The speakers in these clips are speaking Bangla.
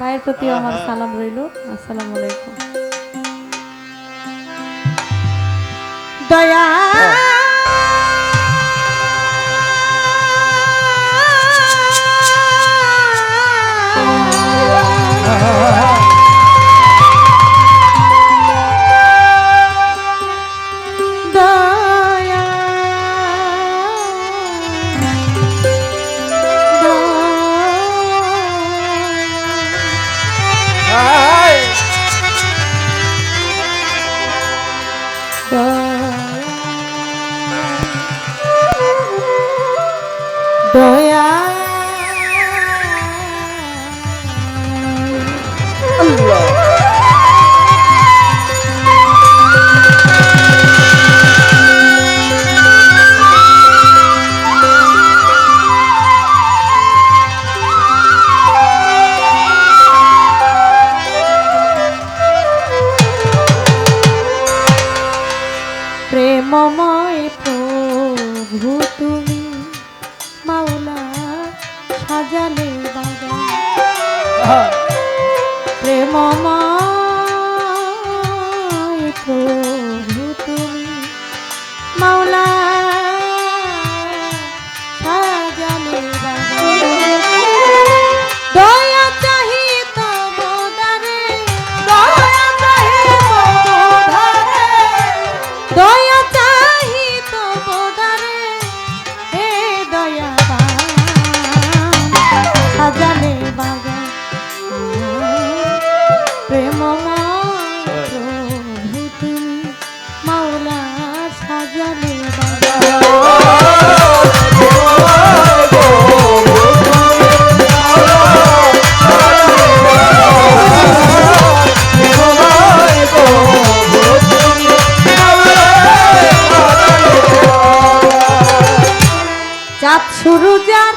ভাইয়ের প্রতি আমার সালাম রইল। আসসালামু আলাইকুম। দয়া। Ha ha ha ha! প্রেম মা চাঁদ শুরু যার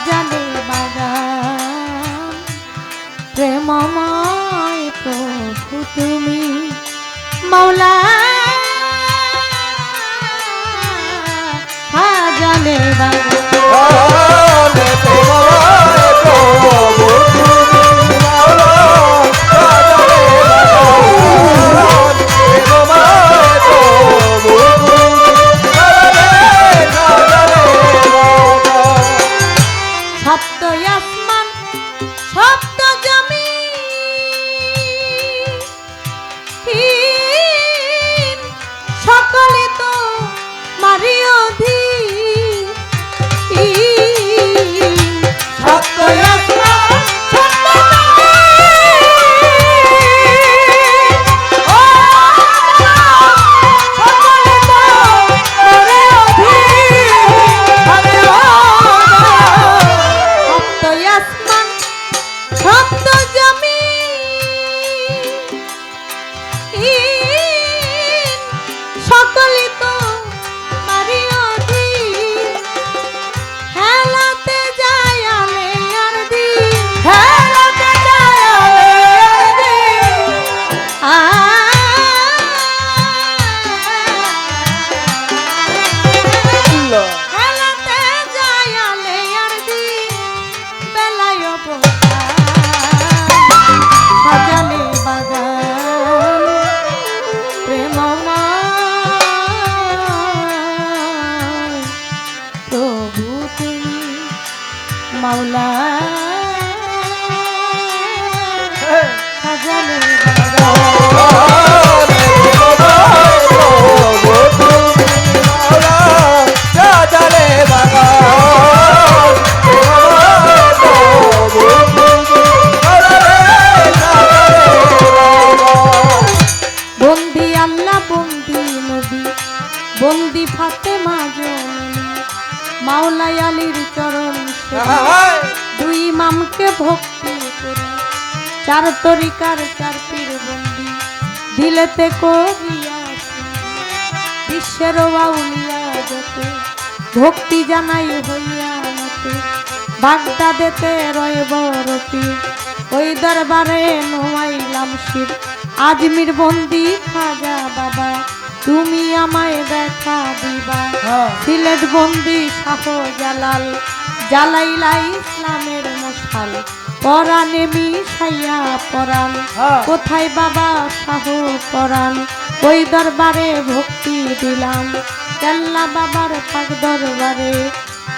সাজালে বাগান প্রেমময় প্রভু তুমি মৌলা সাজালে বাগান মাওলাই আলীর চরণ হ্যাঁ, হ্যাঁ, হ্যাঁ। দুই মামকে ভক্তি করে চার তরিকার চার পীর বন্দি দিলেতে করিয়া বিশ্বের বাউলিয়া ভক্তি জানাই হইয়া বাগদা বাগদাদেতে রয়ে বরতি ওই দরবারে নোয়াইলাম শির। আজমির বন্দি খাজা বাবা। তুমি আমায় দেখা দিবা। হ্যাঁ। সিলেট বন্দি শাহ জালাল জালাইলা ইসলামের মশাল। পরাণে মিশাইয়া পরাণ। হ্যাঁ। কোথায় বাবা শাহ পরাণ? ওই দরবারে ভক্তি দিলাম। কেল্লা বাবার পাক দরবারে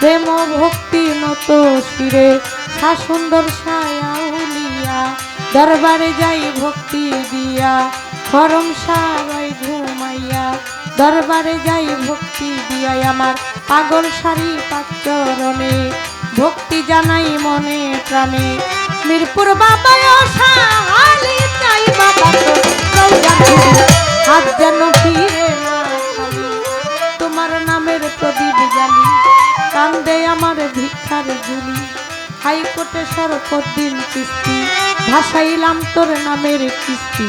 প্রেম ভক্তি নত শিরে। সা সুন্দর সায়া উলিয়া দরবারে যাই ভক্তি দিয়া। খরম ঘুমাইয়া দরবারে যাই ভক্তি দিয়াই আমার পাগল শাড়ি পাচরণে ভক্তি জানাই মনে প্রাণে, মিরপুর বাবা হাত যেন তোমার নামের প্রদীপ জালি কান্দে আমার ভিক্ষার ঝুলি। হাইকোর্টে সরপদ্দিন কিস্তি, ভাসাইলাম তোর নামের কিস্তি।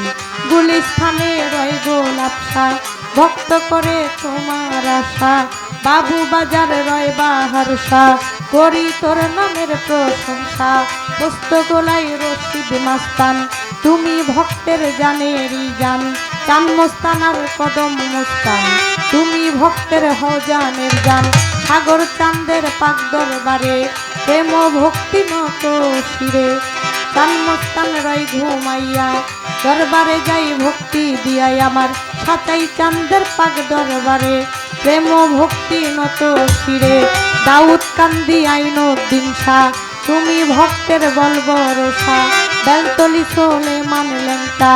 গুলিস্থানে রয় গোলাপসা ভক্ত করে তোমার আশা। বাবু বাজার রয় বাহারসা করি তোর নামের প্রশংসা। পুস্তকলাই রশিদ মাস্তান। তুমি ভক্তের জানেরই জান। চান মোস্তানার কদম মোস্তান। তুমি ভক্তের হজানের জান। সাগর চান্দের পাক দরবারে প্রেম ভক্তি নত শিরে। চান মোস্তান রয় ঘুমাইয়া দরবারে যাই ভক্তি দিয়াই আমার। সাতাই চান্দের পাক দরবারে, প্রেম ভক্তি নত শিরে। দাউদ কান্দি আইন উদ্দিন তুমি ভক্তের বল ভরসা। বেলতলি চলে মান লেংটা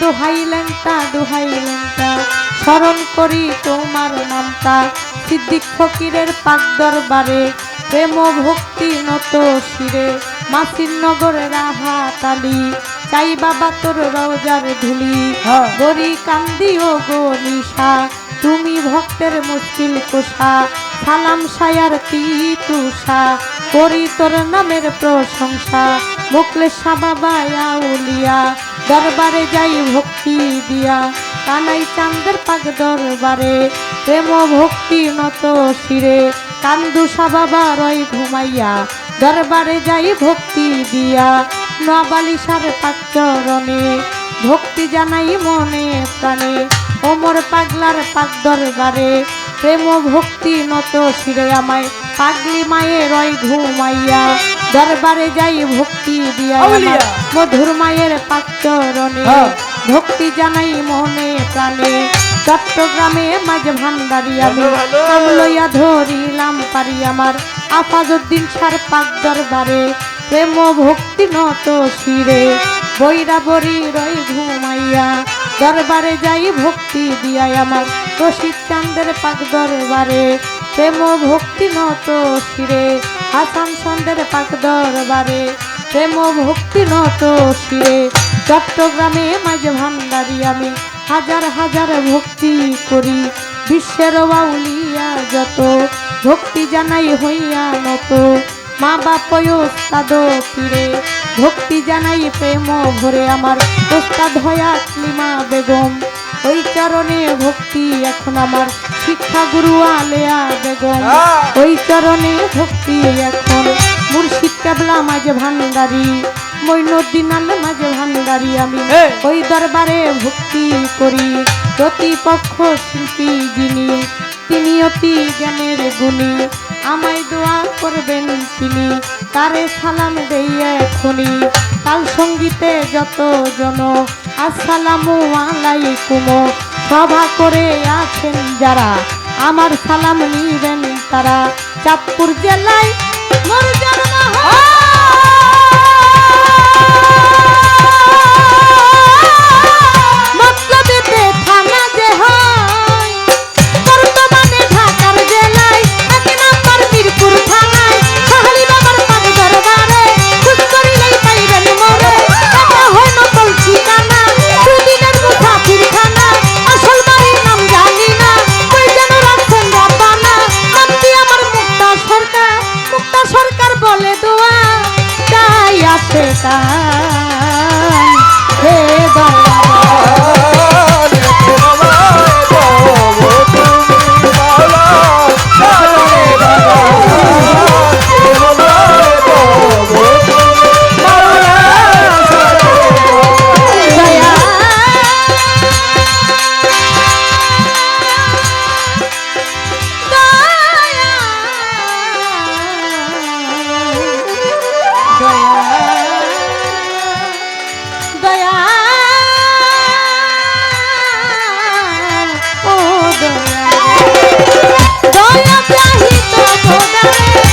দোহাই লেংটা দোহাই লেংটা স্মরণ করি তোমার নামটা, সিদ্দিক ফকিরের পাক দরবারে। প্রেম ভক্তি নত শিরে, মাসির নগরে রাহা তালি চাই বাবা তোর রওজার ধুলি হ্যাঁ। গরি কান্দি ও গো নিশা তুমি ভক্তের মুশকিল কোষা সালাম সায়ার তিতুষা করি তোর নামের প্রশংসা মুকলে বাবা উলিয়া দরবারে যাই ভক্তি দিয়া কানাই চান্দের পাক দরবারে প্রেম ভক্তি নত শিরে কান্দুষা বাবা রয় ঘুমাইয়া দরবারে যাই ভক্তি দিয়া নবালিশার পাক চরণে ভক্তি জানাই মনে প্রাণে। ওমর পাগলার পাক দরবারে প্রেম ভক্তি নত শিরে আমায়। পাগলি মায়ে রয় ঘুমাইয়া দরবারে যাই ভক্তি দিয়া মধুর মায়ের পাক চরণে হ্যাঁ। ভক্তি জানাই মনে প্রাণে। চট্টগ্রামে মাঝে ভান্ডারি আমি। নাম লইয়া ধরিলাম পারি আমার। আফাজউদ্দিন সার পাক দরবারে প্রেম ভক্তি নত শিরে। বৈরা বরি রই ঘুমাইয়া, দরবারে যাই ভক্তি দিয়াই আমার। রশিদ চান্দের পাক দরবারে প্রেম ভক্তি নত শিরে। হাসান সন্দের পাক দরবারে প্রেম ভক্তি নত শিরে। চট্টগ্রামে মাঝে ভান্ডারি আমি, হাজার হাজার ভক্তি করি। বিশ্বের বাউলিয়া যত, ভক্তি জানাই হইয়া নত মা বাপ ওস্তাদ ভক্তি জানাই প্রেম ভরে আমার। ওস্তাদ হয়া ক্লিমা বেগম। ওই চরণে ভক্তি এখন আমার। শিক্ষা গুরু আলেয়া বেগম। ওই চরণে ভক্তি এখন। মুর্শিদ কেবলা মাঝে ভান্ডারি। মাঝে ভান্ডারি আমি। ওই দরবারে ভক্তি করি। প্রতিপক্ষ শিল্পী যিনি। তিনি অতি জ্ঞানের গুণী। আমায় দোয়া করবেন তিনি, তারে সালাম দেই এখনি। কাল সঙ্গীতে যত জন, আসসালামু আলাইকুম। সভা করে আছেন যারা, আমার সালাম নিবেন তারা। চাঁদপুর জেলায় মোর জন্ম দয়া ও দয়া দয়া প্রাহিত গোদারে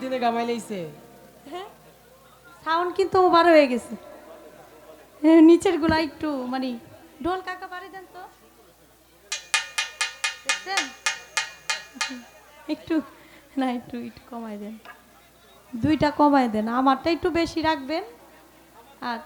দিনে গামাই লাইছে। সাউন্ড কিন্তু ওভার হয়ে গেছে। হ্যাঁ, নিচেরগুলা একটু মানে ঢোল কাকা পারে দেন তো। দেখছেন? একটু না একটু একটু কমাই দেন। দুইটা কমাই দেন আমারটা একটু বেশি রাখবেন। আর